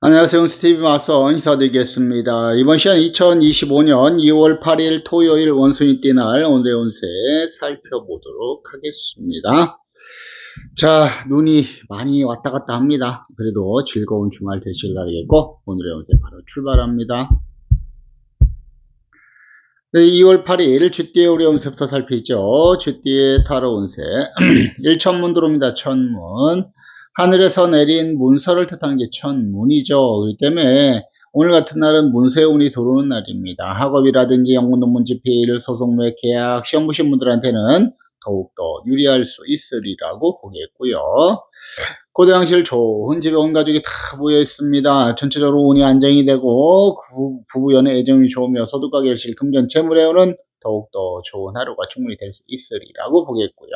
안녕하세요. 스티브 마서 인사드리겠습니다. 이번 시간 2025년 2월 8일 토요일 원숭이 띠날 오늘의 운세 살펴보도록 하겠습니다. 자, 눈이 많이 왔다 갔다 합니다. 그래도 즐거운 주말 되시길 바라겠고 오늘의 운세 바로 출발합니다. 네, 2월 8일 쥐띠의 우리 운세부터 살피죠. 쥐띠의 타로 운세 1천문 들어옵니다. 천문 하늘에서 내린 문서를 뜻하는 게 천문이죠. 그렇기 때문에 오늘 같은 날은 문서의 운이 들어오는 날입니다. 학업이라든지 연구 논문 집필, 소송 매 계약, 시험 보신 분들한테는 더욱더 유리할 수 있으리라고 보겠고요. 고대양실 좋은 집에 온 가족이 다 모여 있습니다. 전체적으로 운이 안정이 되고 부부 연애 애정이 좋으며 소득과 결실, 금전, 재물의 운은 더욱더 좋은 하루가 충분히 될 수 있으리라고 보겠고요.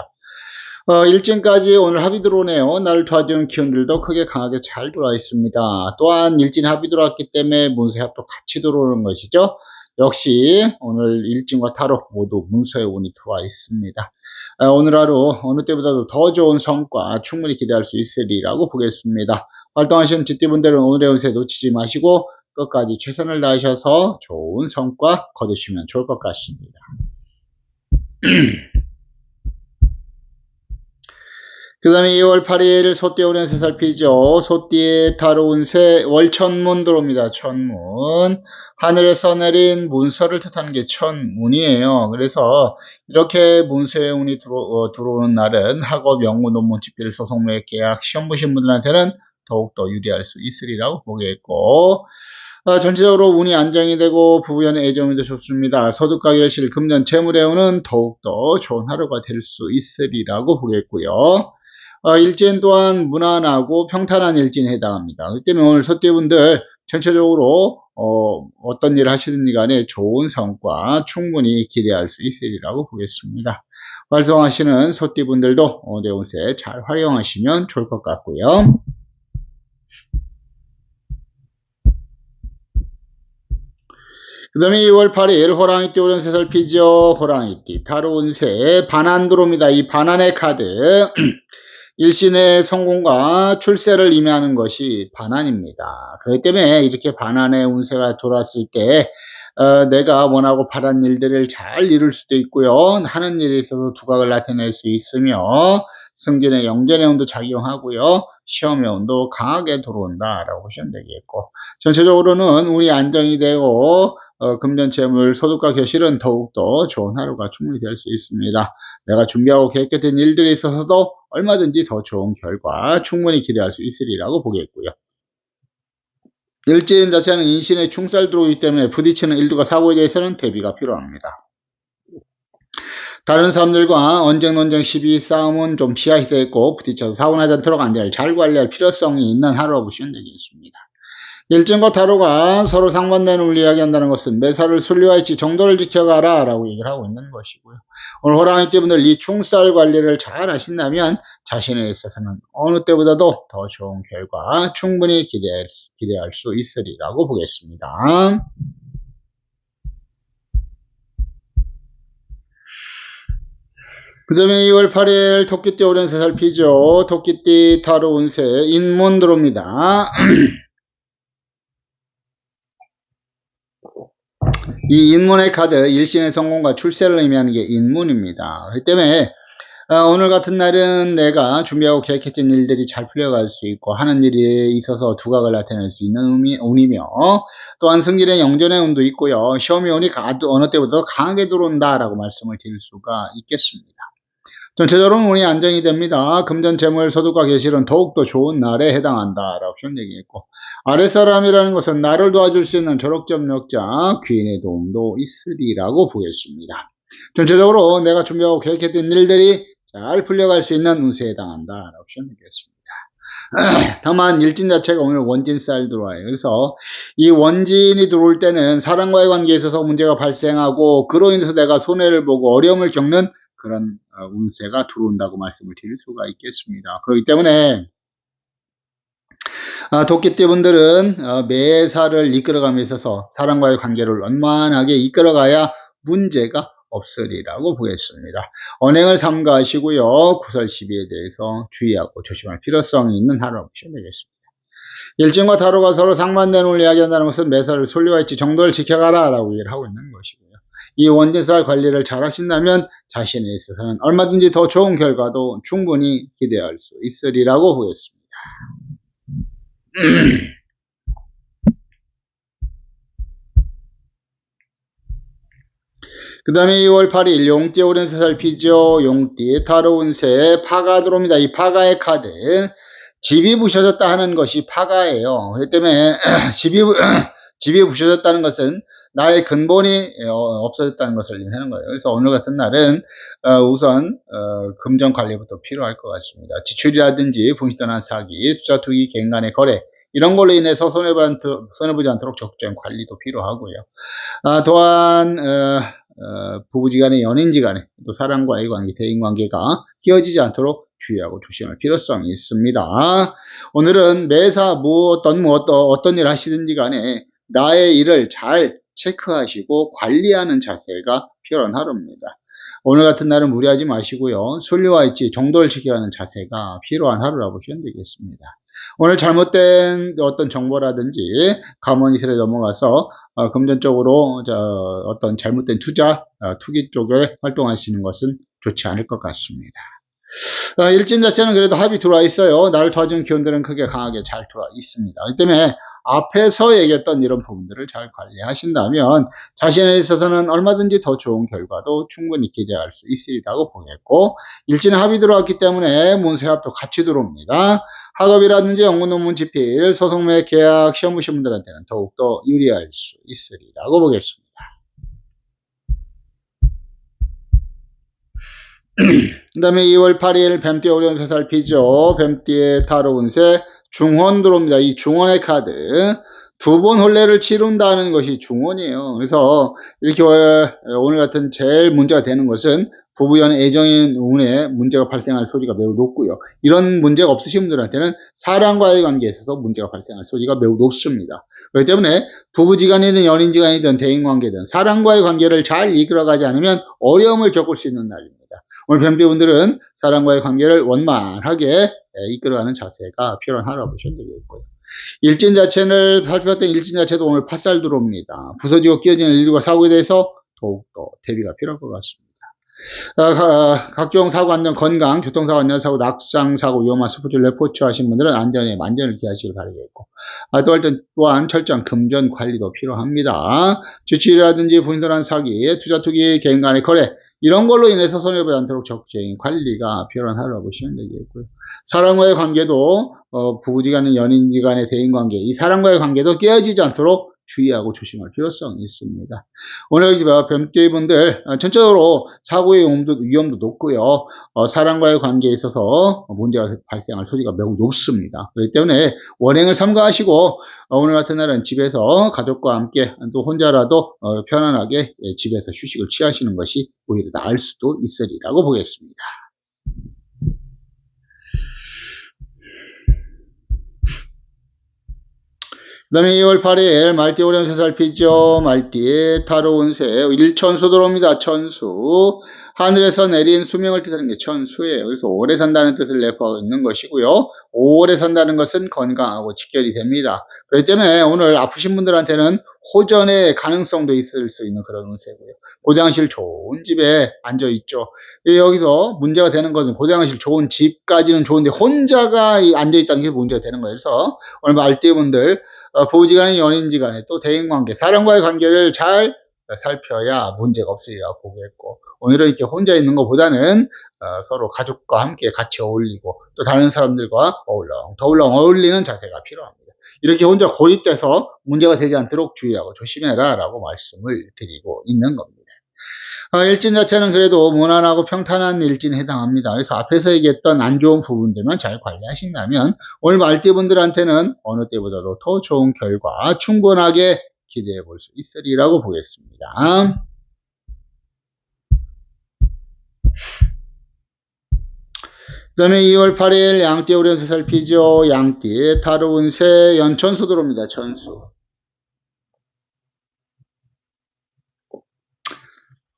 어, 일진까지 오늘 합의 들어오네요. 나를 도와주는 기운들도 크게 강하게 잘 들어와 있습니다. 또한 일진 합의 들어왔기 때문에 문서합도 같이 들어오는 것이죠. 역시 오늘 일진과 타로 모두 문서의 운이 들어와 있습니다. 어, 오늘 하루 어느 때보다도 더 좋은 성과 충분히 기대할 수 있으리라고 보겠습니다. 활동하시는 쥐띠분들은 오늘의 운세 놓치지 마시고 끝까지 최선을 다하셔서 좋은 성과 거두시면 좋을 것 같습니다. 그 다음에 2월 8일 소띠 오련세 살피죠. 소띠의 다로운 새 월천문 들어옵니다. 천문. 하늘에서 내린 문서를 뜻하는 게 천문이에요. 그래서 이렇게 문서의 운이 들어, 어, 들어오는 날은 학업, 연구, 논문, 집필, 소송매, 계약, 시험 보신 분들한테는 더욱더 유리할 수 있으리라고 보겠고 어, 전체적으로 운이 안정이 되고 부부연의 애정도 좋습니다. 소득과 결실, 금전, 재물의 운은 더욱더 좋은 하루가 될 수 있으리라고 보겠고요. 어, 일진 또한 무난하고 평탄한 일진에 해당합니다. 그렇기 때문에 오늘 소띠분들 전체적으로 어, 떤 일을 하시든지 간에 좋은 성과 충분히 기대할 수 있으리라고 보겠습니다. 활성하시는 소띠분들도 어, 내운세 잘 활용하시면 좋을 것 같고요. 그 다음에 2월 8일 호랑이띠 오련세 살피죠. 호랑이띠 타로운세 반안 들어옵니다. 이 반안의 카드 일신의 성공과 출세를 의미하는 것이 반환입니다. 그렇기 때문에 이렇게 반환의 운세가 돌았을 때 어, 내가 원하고 바란 일들을 잘 이룰 수도 있고요. 하는 일에 있어서 두각을 나타낼 수 있으며 승진의 영전의 운도 작용하고요. 시험의 운도 강하게 들어온다라고 보시면 되겠고 전체적으로는 운이 안정이 되고 어, 금전 재물 소득과 결실은 더욱더 좋은 하루가 충분히 될 수 있습니다. 내가 준비하고 계획했던 일들에 있어서도 얼마든지 더 좋은 결과 충분히 기대할 수 있으리라고 보겠고요. 일진 자체는 인신에 충살 들어오기 때문에 부딪히는 일들과 사고에 대해서는 대비가 필요합니다. 다른 사람들과 언쟁 논쟁 시비 싸움은 좀 피하셔야 되고 부딪혀서 사고 나지 않도록 안전을 잘 관리할 필요성이 있는 하루라고 보시면 되겠습니다. 일진과 타로가 서로 상반되는 운을 이야기한다는 것은 매사를 순리와일치 정도를 지켜가라 라고 얘기를 하고 있는 것이고요. 오늘 호랑이 띠분들 이 충살 관리를 잘 하신다면 자신에 있어서는 어느 때보다도 더 좋은 결과 충분히 기대할, 기대할 수 있으리라고 보겠습니다. 그 다음에 2월 8일 토끼띠 오련세 살피죠. 토끼띠 타로 운세 인문 들어옵니다. 이 인문의 카드, 일신의 성공과 출세를 의미하는 게 인문입니다. 그렇기 때문에 어, 오늘 같은 날은 내가 준비하고 계획했던 일들이 잘 풀려갈 수 있고 하는 일이 있어서 두각을 나타낼 수 있는 운이, 운이며 또한 승진의 영전의 운도 있고요. 시험의 운이 어느 때보다 강하게 들어온다라고 말씀을 드릴 수가 있겠습니다. 전체적으로 운이 안정이 됩니다. 금전, 재물, 소득과 계실은 더욱더 좋은 날에 해당한다라고 얘기했고 아랫사람이라는 것은 나를 도와줄 수 있는 졸업점력자, 귀인의 도움도 있으리라고 보겠습니다. 전체적으로 내가 준비하고 계획했던 일들이 잘 풀려갈 수 있는 운세에 해당한다 라고 얘기했습니다. 다만 일진 자체가 오늘 원진 쌀 들어와요. 그래서 이 원진이 들어올 때는 사람과의 관계에 있어서 문제가 발생하고 그로 인해서 내가 손해를 보고 어려움을 겪는 그런 어, 운세가 들어온다고 말씀을 드릴 수가 있겠습니다. 그렇기 때문에 아, 도끼띠 분들은 어, 매사를 이끌어감에 있어서 사람과의 관계를 원만하게 이끌어가야 문제가 없으리라고 보겠습니다. 언행을 삼가하시고요. 구설 시비에 대해서 주의하고 조심할 필요성이 있는 하루라고 보시면 되겠습니다. 일진과 타로가 서로 상반되는 이야기한다는 것은 매사를 솔리와 있지 정도를 지켜가라 라고 얘기를 하고 있는 것이고요. 이 원진살 관리를 잘 하신다면 자신에 있어서는 얼마든지 더 좋은 결과도 충분히 기대할 수 있으리라고 보겠습니다. 그 다음에 2월 8일 용띠 오랜 세살 피죠. 용띠 타로운세 파가 들어옵니다. 이 파가의 카드 집이 부셔졌다 하는 것이 파가예요. 그렇기 때문에 집이 집이 부셔졌다는 것은 나의 근본이 어, 없어졌다는 것을 의미하는 거예요. 그래서 오늘 같은 날은 어, 우선 어, 금전 관리부터 필요할 것 같습니다. 지출이라든지 분실전환 사기, 투자 투기, 개인 간의 거래 이런 걸로 인해서 손해보지 않도록 적절한 관리도 필요하고요. 아, 또한 부부지간의 연인지간에 또 사랑과의 관계, 대인관계가 끼어지지 않도록 주의하고 조심할 필요성이 있습니다. 오늘은 매사 뭐 어떤 뭐 어떤, 어떤 일 하시든지 간에 나의 일을 잘 체크하시고 관리하는 자세가 필요한 하루입니다. 오늘 같은 날은 무리하지 마시고요. 순리와 있지 정도를 지켜야 하는 자세가 필요한 하루라고 보시면 되겠습니다. 오늘 잘못된 어떤 정보라든지 가머니슬에 넘어가서 어, 금전적으로 어떤 잘못된 투자, 어, 투기 쪽에 활동하시는 것은 좋지 않을 것 같습니다. 어, 일진 자체는 그래도 합이 들어와 있어요. 나를 도와주는 기운들은 크게 강하게 잘 들어와 있습니다. 그 때문에 앞에서 얘기했던 이런 부분들을 잘 관리하신다면 자신에 있어서는 얼마든지 더 좋은 결과도 충분히 기대할 수 있으리라고 보겠고 일진 합이 들어왔기 때문에 문세합도 같이 들어옵니다. 학업이라든지 연구 논문 집필, 소송매 계약 시험 보신 분들한테는 더욱더 유리할 수 있으리라고 보겠습니다. 그 다음에 2월 8일 뱀띠 오리온 세살 피죠. 뱀띠의 타로 운세 중원 들어옵니다. 이 중원의 카드 두 번 혼례를 치른다는 것이 중원이에요. 그래서 이렇게 오늘 같은 제일 문제가 되는 것은 부부 연 애정인 운에 문제가 발생할 소리가 매우 높고요. 이런 문제가 없으신 분들한테는 사랑과의 관계에 있어서 문제가 발생할 소리가 매우 높습니다. 그렇기 때문에 부부지간이든 연인지간이든 대인관계든 사랑과의 관계를 잘 이끌어가지 않으면 어려움을 겪을 수 있는 날입니다. 오늘 뱀비분들은 사랑과의 관계를 원만하게 이끌어가는 자세가 필요한 보시면 되겠고요. 일진 자체를 살펴봤던 일진 자체도 오늘 팥살 들어옵니다. 부서지고 끼어지는 일과 사고에 대해서 더욱더 대비가 필요할 것 같습니다. 아, 각종 사고 안전, 건강, 교통사고 안전 사고, 낙상 사고, 위험한 스포츠 레포츠 하신 분들은 안전에 만전을 기하시길 바라겠고, 아, 또한, 또한 철저한 금전 관리도 필요합니다. 주치라든지 부인들한 사기, 투자 투기, 개인 간의 거래, 이런 걸로 인해서 손해보지 않도록 적극적인 관리가 필요한 하루라고 보시면 되겠고요. 사랑과의 관계도 어, 부부지간의 연인지간의 대인관계 이 사랑과의 관계도 깨어지지 않도록 주의하고 조심할 필요성이 있습니다. 오늘 뱀띠 분들 어, 전체적으로 사고의 위험도, 위험도 높고요. 어, 사랑과의 관계에 있어서 문제가 발생할 소리가 매우 높습니다. 그렇기 때문에 원행을 삼가하시고 어, 오늘 같은 날은 집에서 가족과 함께 또 혼자라도 어, 편안하게 예, 집에서 휴식을 취하시는 것이 오히려 나을 수도 있으리라고 보겠습니다. 그 다음에 2월 8일 말띠 오령 세살피죠. 말띠 타로 운세 일천수 들어옵니다. 천수 하늘에서 내린 수명을 뜻하는 게 천수예요. 그래서 오래 산다는 뜻을 내포하고 있는 것이고요. 오래 산다는 것은 건강하고 직결이 됩니다. 그렇기 때문에 오늘 아프신 분들한테는 호전의 가능성도 있을 수 있는 그런 운세고요. 고장실 좋은 집에 앉아 있죠. 여기서 문제가 되는 것은 고장실 좋은 집까지는 좋은데 혼자가 앉아 있다는 게 문제가 되는 거예요. 그래서 오늘 말띠분들 어, 부부지간의 연인지간에 또 대인관계, 사람과의 관계를 잘 살펴야 문제가 없으리라고 보겠고 오늘은 이렇게 혼자 있는 것보다는 어, 서로 가족과 함께 같이 어울리고 또 다른 사람들과 어울렁 더울렁 어울리는 자세가 필요합니다. 이렇게 혼자 고립돼서 문제가 되지 않도록 주의하고 조심해라 라고 말씀을 드리고 있는 겁니다. 어, 일진 자체는 그래도 무난하고 평탄한 일진에 해당합니다. 그래서 앞에서 얘기했던 안 좋은 부분들만 잘 관리하신다면 오늘 말띠분들한테는 어느 때보다도 더 좋은 결과 충분하게 기대해 볼 수 있으리라고 보겠습니다. 그 다음에 2월 8일 양띠 오련세 살피죠. 양띠 타로 운세 연천수 들어옵니다. 천수.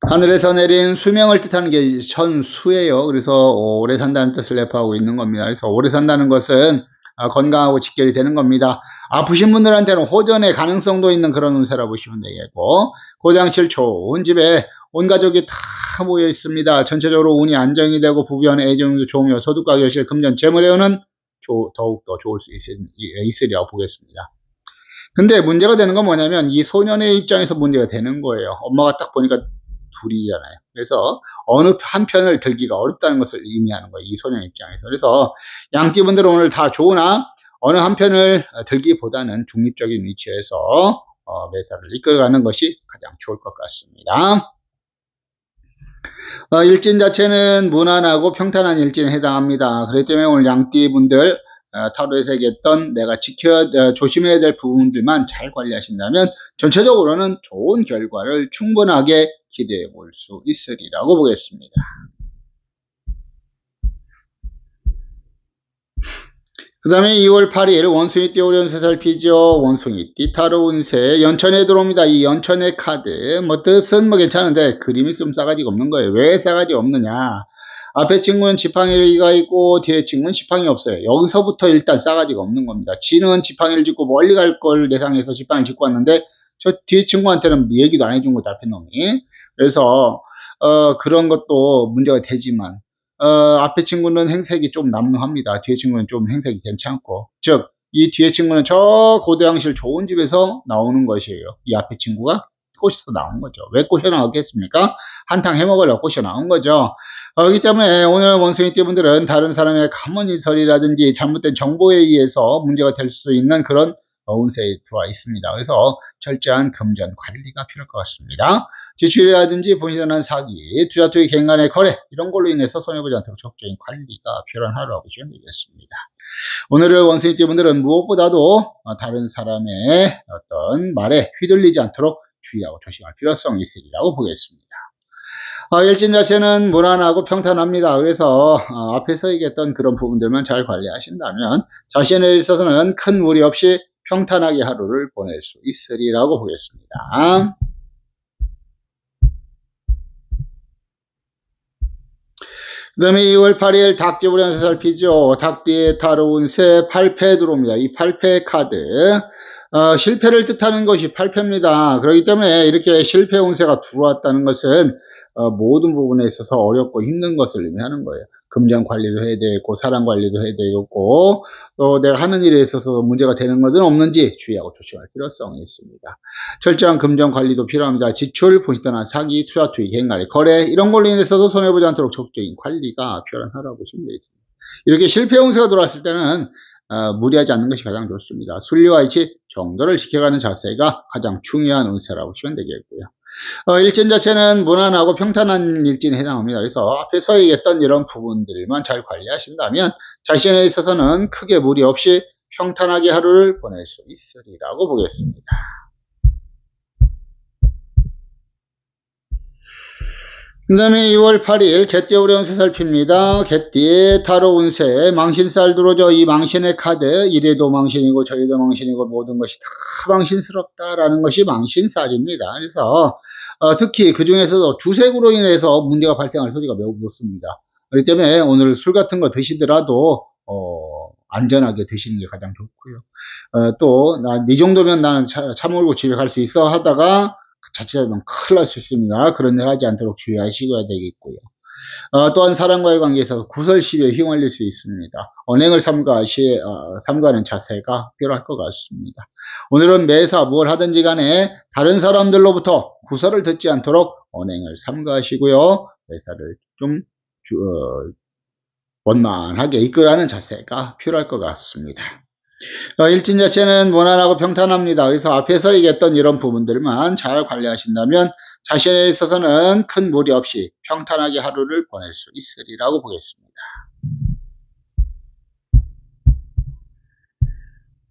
하늘에서 내린 수명을 뜻하는 게 천수예요. 그래서 오래 산다는 뜻을 내포하고 있는 겁니다. 그래서 오래 산다는 것은 어, 건강하고 직결이 되는 겁니다. 아프신 분들한테는 호전의 가능성도 있는 그런 운세라 보시면 되겠고 고장실 좋은 집에 온 가족이 다 모여 있습니다. 전체적으로 운이 안정이 되고 부부연 애정도 좋으며 소득과 결실 금전 운은 더욱더 좋을 수 있, 있으리라고 보겠습니다. 근데 문제가 되는 건 뭐냐면 이 소년의 입장에서 문제가 되는 거예요. 엄마가 딱 보니까 둘이잖아요. 그래서 어느 한 편을 들기가 어렵다는 것을 의미하는 거예요. 이 소년 입장에서. 그래서 양띠분들은 오늘 다 좋으나 어느 한 편을 들기보다는 중립적인 위치에서 어, 매사를 이끌어가는 것이 가장 좋을 것 같습니다. 어, 일진 자체는 무난하고 평탄한 일진에 해당합니다. 그렇기 때문에 오늘 양띠분들 어, 타로에서 얘기했던 내가 지켜야 어, 조심해야 될 부분들만 잘 관리하신다면 전체적으로는 좋은 결과를 충분하게 기대해 볼 수 있으리라고 보겠습니다. 그 다음에 2월 8일 원숭이 띠 오련세 살피죠. 원숭이 띠 타로 운세 연천에 들어옵니다. 이 연천의 카드 뭐 뜻은 뭐 괜찮은데 그림이 좀 싸가지가 없는 거예요. 왜 싸가지 없느냐 앞에 친구는 지팡이가 있고 뒤에 친구는 지팡이 없어요. 여기서부터 일단 싸가지가 없는 겁니다. 지는 지팡이를 짚고 멀리 갈 걸 예상해서 지팡이를 짚고 왔는데 저 뒤에 친구한테는 얘기도 안 해준 거죠. 앞에 놈이. 그래서 어, 그런 것도 문제가 되지만 어, 앞에 친구는 행색이 좀 남루합니다. 뒤에 친구는 좀 행색이 괜찮고 즉 이 뒤에 친구는 저 고대양실 좋은 집에서 나오는 것이에요. 이 앞에 친구가 꼬셔서 나온 거죠. 왜 꼬셔 나왔겠습니까? 한탕 해먹으려고 꼬셔 나온 거죠. 어, 그렇기 때문에 오늘 원숭이 띠 분들은 다른 사람의 가문이설이라든지 잘못된 정보에 의해서 문제가 될 수 있는 그런 들어와 있습니다. 그래서 철저한 금전 관리가 필요할 것 같습니다. 지출이라든지 본인한 사기, 투자 투기 갱간의 거래 이런 걸로 인해서 손해보지 않도록 적극적인 관리가 필요한 하루라고 보시면 되겠습니다. 오늘의 원숭이 띠 분들은 무엇보다도 다른 사람의 어떤 말에 휘둘리지 않도록 주의하고 조심할 필요성이 있으리라고 보겠습니다. 어, 일진 자체는 무난하고 평탄합니다. 그래서 어, 앞에서 얘기했던 그런 부분들만 잘 관리하신다면 자신에 있어서는 큰 무리 없이 평탄하게 하루를 보낼 수 있으리라고 보겠습니다. 그 다음에 2월 8일 닭띠부리한테 살피죠. 닭띠의 타로운 새 8패 들어옵니다. 이 8패 카드 어, 실패를 뜻하는 것이 8패입니다. 그렇기 때문에 이렇게 실패 운세가 들어왔다는 것은 어, 모든 부분에 있어서 어렵고 힘든 것을 의미하는 거예요. 금전 관리도 해야 되고 사람 관리도 해야 되고 또 내가 하는 일에 있어서 문제가 되는 것은 없는지 주의하고 조심할 필요성이 있습니다. 철저한 금전 관리도 필요합니다. 지출, 부실한 사기, 투자, 투기, 행간의 거래 이런 걸로 인해서도 손해보지 않도록 적극적인 관리가 필요한 하라고 보시면 되겠습니다. 이렇게 실패 운세가 들어왔을 때는 어, 무리하지 않는 것이 가장 좋습니다. 순리와 이치, 정도를 지켜가는 자세가 가장 중요한 운세라고 보시면 되겠고요. 어, 일진 자체는 무난하고 평탄한 일진에 해당합니다. 그래서 앞에서 얘기했던 이런 부분들만 잘 관리하신다면 자신에 있어서는 크게 무리 없이 평탄하게 하루를 보낼 수 있으리라고 보겠습니다. 그 다음에 2월 8일 개띠 오래운세 살핍니다. 개띠의 타로 운세 망신살 들어오죠. 이 망신의 카드 이래도 망신이고 저래도 망신이고 모든 것이 다 망신스럽다라는 것이 망신살입니다. 그래서 어, 특히 그 중에서도 주색으로 인해서 문제가 발생할 소리가 매우 높습니다. 그렇기 때문에 오늘 술 같은 거 드시더라도 어, 안전하게 드시는 게 가장 좋고요. 어, 또이 정도면 나는 차, 차 몰고 집에 갈 수 있어 하다가 자칫하면 큰일 날 수 있습니다. 그런 일 하지 않도록 주의하시고야 되겠고요. 어, 또한 사람과의 관계에서 구설시비에 휘말릴 수 있습니다. 언행을 삼가시, 어, 삼가하는 자세가 필요할 것 같습니다. 오늘은 매사 뭘 하든지 간에 다른 사람들로부터 구설을 듣지 않도록 언행을 삼가하시고요. 매사를 좀 주, 어, 원만하게 이끌어가는 자세가 필요할 것 같습니다. 어, 일진 자체는 무난하고 평탄합니다. 그래서 앞에서 얘기했던 이런 부분들만 잘 관리하신다면 자신에 있어서는 큰 무리 없이 평탄하게 하루를 보낼 수 있으리라고 보겠습니다.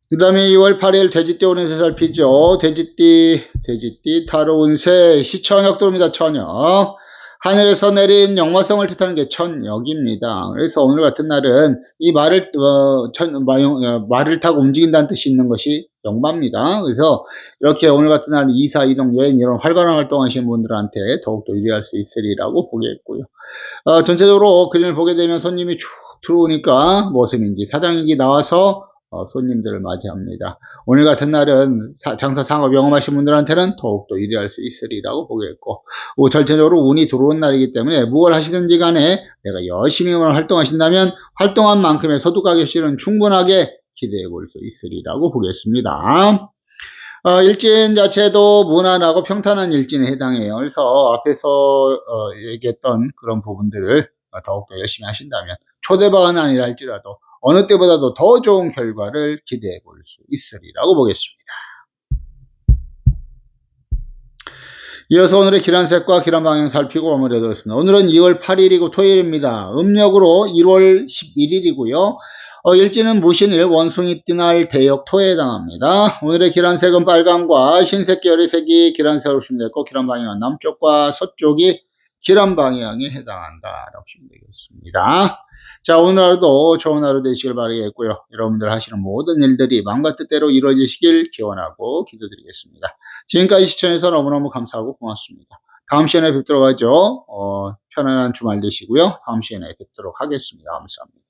그 다음에 2월 8일 돼지띠 오는 세 살피죠. 돼지띠, 돼지띠, 타로 운세, 시천역 들어옵니다. 천역. 하늘에서 내린 영화성을 뜻하는 게 천역입니다. 그래서 오늘 같은 날은 이 말을 어, 천, 마, 어, 말을 타고 움직인다는 뜻이 있는 것이 영마입니다. 그래서 이렇게 오늘 같은 날 이사 이동 여행 이런 활발한 활동하시는 분들한테 더욱더 유리할 수 있으리라고 보겠고요. 어, 전체적으로 그림을 보게 되면 손님이 쭉 들어오니까 무엇인지 사장님이 나와서 어, 손님들을 맞이합니다. 오늘 같은 날은 사- 장사 상업 영업하신 분들한테는 더욱더 유리할 수 있으리라고 보겠고 어, 전체적으로 운이 들어온 날이기 때문에 무엇을 하시든지 간에 내가 열심히 활동하신다면 활동한 만큼의 소득과 결실은 충분하게 기대해 볼 수 있으리라고 보겠습니다. 어, 일진 자체도 무난하고 평탄한 일진에 해당해요. 그래서 앞에서 어, 얘기했던 그런 부분들을 어, 더욱더 열심히 하신다면 초대박은 아니라 할지라도 어느 때보다도 더 좋은 결과를 기대해 볼 수 있으리라고 보겠습니다. 이어서 오늘의 기란색과 기란 방향 살피고 마무리하도록 하겠습니다. 오늘은 2월 8일이고 토요일입니다. 음력으로 1월 11일이고요. 어, 일지는 무신일 원숭이 띠날 대역 토에 해당합니다. 오늘의 기란색은 빨강과 흰색 계열의 색이 기란색으로 보시면 되고 기란 방향은 남쪽과 서쪽이 기란 방향에 해당한다라고 보시면 되겠습니다. 자 오늘 하루도 좋은 하루 되시길 바라겠고요. 여러분들 하시는 모든 일들이 마음과 뜻대로 이루어지시길 기원하고 기도드리겠습니다. 지금까지 시청해서 너무너무 감사하고 고맙습니다. 다음 시간에 뵙도록 하죠. 어, 편안한 주말 되시고요. 다음 시간에 뵙도록 하겠습니다. 감사합니다.